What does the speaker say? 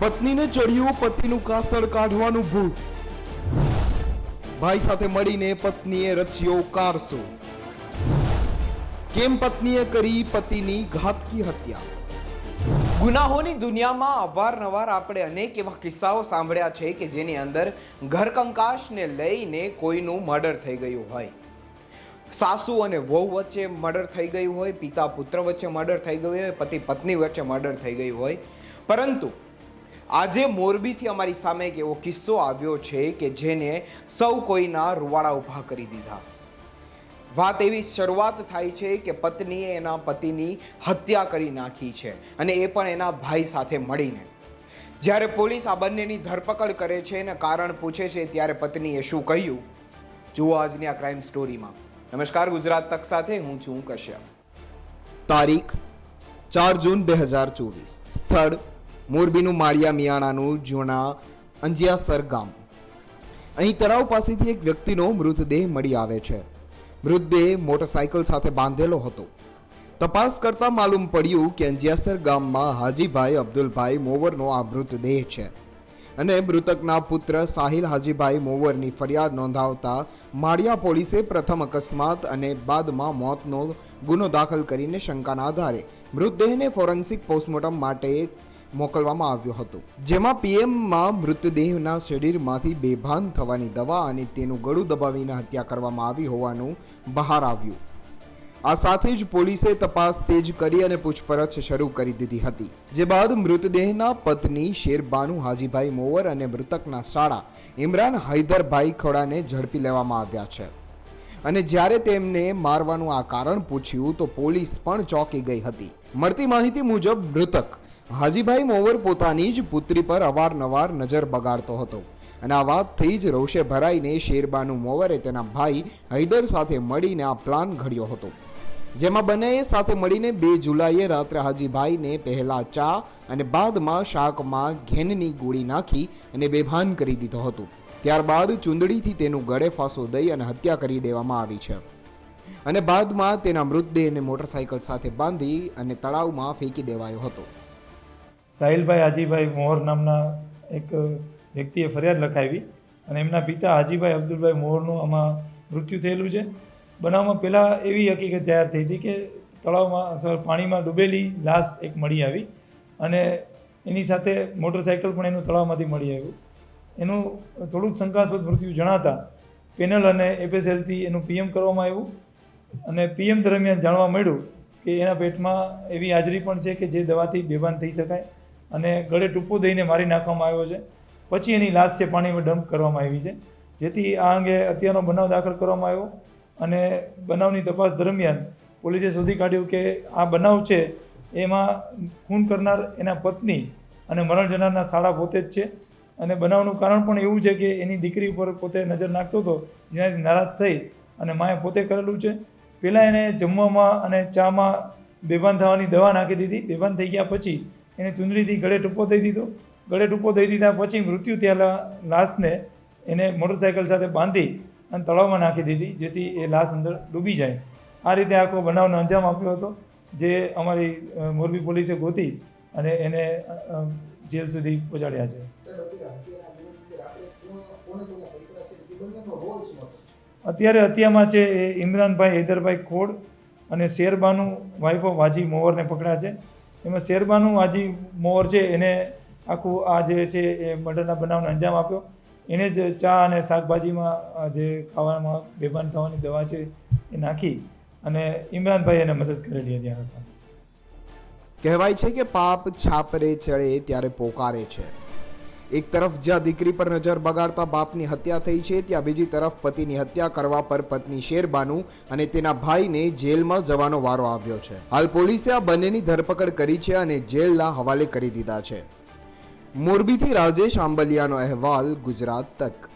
પત્નીને ચડ્યું પતિનું કાસળ કાઢવાનું ભૂત ભાઈ સાથે મળીને પત્નીએ રચ્યો કારસો. કેમ પત્નીએ કરી પતિની ઘાતકી હત્યા? ગુનાહોની દુનિયામાં અવારનવાર આપણે અનેક એવા કિસ્સાઓ સાંભળ્યા છે કે જેની અંદર ઘરકંકાશને લઈને કોઈનું મર્ડર થઈ ગયું હોય. સાસુ અને વહુ વચ્ચે મર્ડર થઈ ગયું હોય, પિતા પુત્ર વચ્ચે મર્ડર થઈ ગયું હોય, પતિ પત્ની વચ્ચે મર્ડર થઈ ગયું હોય. પરંતુ આજે મોરબીથી અમારી સામે એક એવો કિસ્સો આવ્યો છે કે જેને સૌ કોઈના રૂવાડા ઊભા કરી દીધા. વાત એવી શરૂઆત થાય છે કે પત્નીએ એના પતિની હત્યા કરી નાખી છે અને એ પણ એના ભાઈ સાથે મળીને. જ્યારે પોલીસ આ બંનેની ધરપકડ કરે છે અને કારણ પૂછે છે ત્યારે પત્નીએ શું કહ્યું? જુઓ આજની આ ક્રાઇમ સ્ટોરીમાં નમસ્કાર, ગુજરાત તક સાથે હું છું કશ્યપ. તારીખ ચાર જૂન બે હજાર ચોવીસ. સ્થળ મોરબીનું માળિયા મિયાણાનું જૂના અંજિયાસર ગામ અહીં તળાવ પાસેથી એક વ્યક્તિનો મૃતદેહ મળી આવે છે. મૃતદેહ મોટરસાયકલ સાથે બાંધેલો હતો. તપાસ કરતા માલુમ પડ્યું કે અંજિયાસર ગામમાં હાજીભાઈ અબ્દુલભાઈ મોવરનો આ મૃતદેહ છે અને મૃતકના પુત્ર સાહિલ હાજીભાઈ મોવરની ફરિયાદ નોંધાવતા માળિયા પોલીસે પ્રથમ અકસ્માત અને બાદમાં મોતનો ગુનો દાખલ કરીને શંકાના આધારે મૃતદેહને ફોરેન્સિક પોસ્ટમોર્ટમ માટે મોકલવામાં આવ્યો હતો. જેમાં પીએમમાં મૃતદેહના શરીરમાંથી બેભાન થવાની દવા અને તેનું ગળું દબાવીને હત્યા કરવામાં આવી હોવાનું બહાર આવ્યું. આ સાથે જ પોલીસે તપાસ તેજ કરી અને પૂછપરછ શરૂ કરી દીધી હતી. જે બાદ મૃતદેહના પત્ની શેરબાનુ, હાજીભાઈ મોવર અને મૃતકના સાળા ઇમરાન હૈદરભાઈ ખોડાને ઝડપી લેવામાં આવ્યા છે. અને જ્યારે તેમને મારવાનું આ કારણ પૂછ્યું તો પોલીસ પણ ચોંકી ગઈ હતી. મળતી માહિતી મુજબ મૃતક હાજીભાઈ મોવર પોતાની જ પુત્રી પર અવારનવાર નજર બગાડતો હતો. અને આ વાતથી જ રોષે ભરાઈને શેરબાનુ મોવરે તેના ભાઈ હૈદર સાથે મળીને આ પ્લાન ઘડ્યો હતો. જેમાં બંનેએ સાથે મળીને બે જુલાઈએ રાત્રે હાજીભાઈને પહેલાં ચા અને બાદમાં શાકમાં ઘેનની ગોળી નાખી અને બેભાન કરી દીધો હતો. ત્યારબાદ ચૂંદડીથી તેનું ગળે ફાંસો દઈ અને હત્યા કરી દેવામાં આવી છે. અને બાદમાં તેના મૃતદેહને મોટરસાયકલ સાથે બાંધી અને તળાવમાં ફેંકી દેવાયો હતો. સાહિલભાઈ હાજીભાઈ મોહર નામના એક વ્યક્તિએ ફરિયાદ લખાવી અને એમના પિતા હાજીભાઈ અબ્દુલભાઈ મોહરનું આમાં મૃત્યુ થયેલું છે. બનાવમાં પહેલાં એવી હકીકત જાહેર થઈ હતી કે તળાવમાં પાણીમાં ડૂબેલી લાશ એક મળી આવી અને એની સાથે મોટરસાઇકલ પણ એનું તળાવમાંથી મળી આવ્યું. એનું થોડુંક શંકાસ્પદ મૃત્યુ જણાતા પેનલ અને એપીએસએલથી એનું પીએમ કરવામાં આવ્યું અને પીએમ દરમિયાન જાણવા મળ્યું કે એના પેટમાં એવી હાજરી પણ છે કે જે દવાથી બેભાન થઈ શકાય. અને ગળે ટૂંપો દઈને મારી નાખવામાં આવ્યો છે. પછી એની લાશ છે પાણીમાં ડમ્પ કરવામાં આવી છે. જેથી આ અંગે અત્યારનો બનાવ દાખલ કરવામાં આવ્યો અને બનાવની તપાસ દરમિયાન પોલીસે શોધી કાઢ્યું કે આ બનાવ છે એમાં ખૂન કરનાર એના પત્ની અને મરણ જનારના શાળા પોતે જ છે. અને બનાવનું કારણ પણ એવું છે કે એની દીકરી ઉપર પોતે નજર નાખતો હતો, જેનાથી નારાજ થઈ અને માએ પોતે કરેલું છે. પહેલાં એને જમવામાં અને ચામાં બેભાન થવાની દવા નાખી દીધી. બેભાન થઈ ગયા પછી એને ચૂંદડીથી ગળે ટૂંપો દઈ દીધો. ગળે ટૂંપો દઈ દીધા પછી મૃત્યુ થયેલા લાશને એને મોટરસાયકલ સાથે બાંધી અને તળાવમાં નાખી દીધી જેથી એ લાશ અંદર ડૂબી જાય. આ રીતે આખો બનાવનો અંજામ આપ્યો હતો જે અમારી મોરબી પોલીસે ગોતી અને એને જેલ સુધી પહોંચાડ્યા છે. અત્યારે હત્યામાં છે એ ઇમરાનભાઈ હૈદરભાઈ ખોડ અને શેરબાનુ વાઇફ ઓફ હાજી મોવરને પકડ્યા છે. એમાં શેરબાનું હાજી મોર છે, એને આખું આ જે છે એ મર્ડરના બનાવને અંજામ આપ્યો. એને જ ચા અને શાકભાજીમાં જે ખાવામાં બેભાન થવાની દવા છે એ નાખી અને ઇમરાનભાઈ એને મદદ કરેલી હતી આ કહેવાય છે કે પાપ છાપરે ચડે ત્યારે પોકારે છે. એક તરફ જ્યાં દીકરી પર નજર બગાડતા બાપની હત્યા થઈ છે, ત્યાં બીજી તરફ પતિની હત્યા કરવા પર પત્ની શેરબાનુ અને તેના ભાઈને જેલમાં જવાનો વારો આવ્યો છે. હાલ પોલીસે આ બંનેની ધરપકડ કરી છે અને જેલના હવાલે કરી દીધા છે. મોરબીથી રાજેશ આંબલિયાનો અહેવાલ, ગુજરાત તક.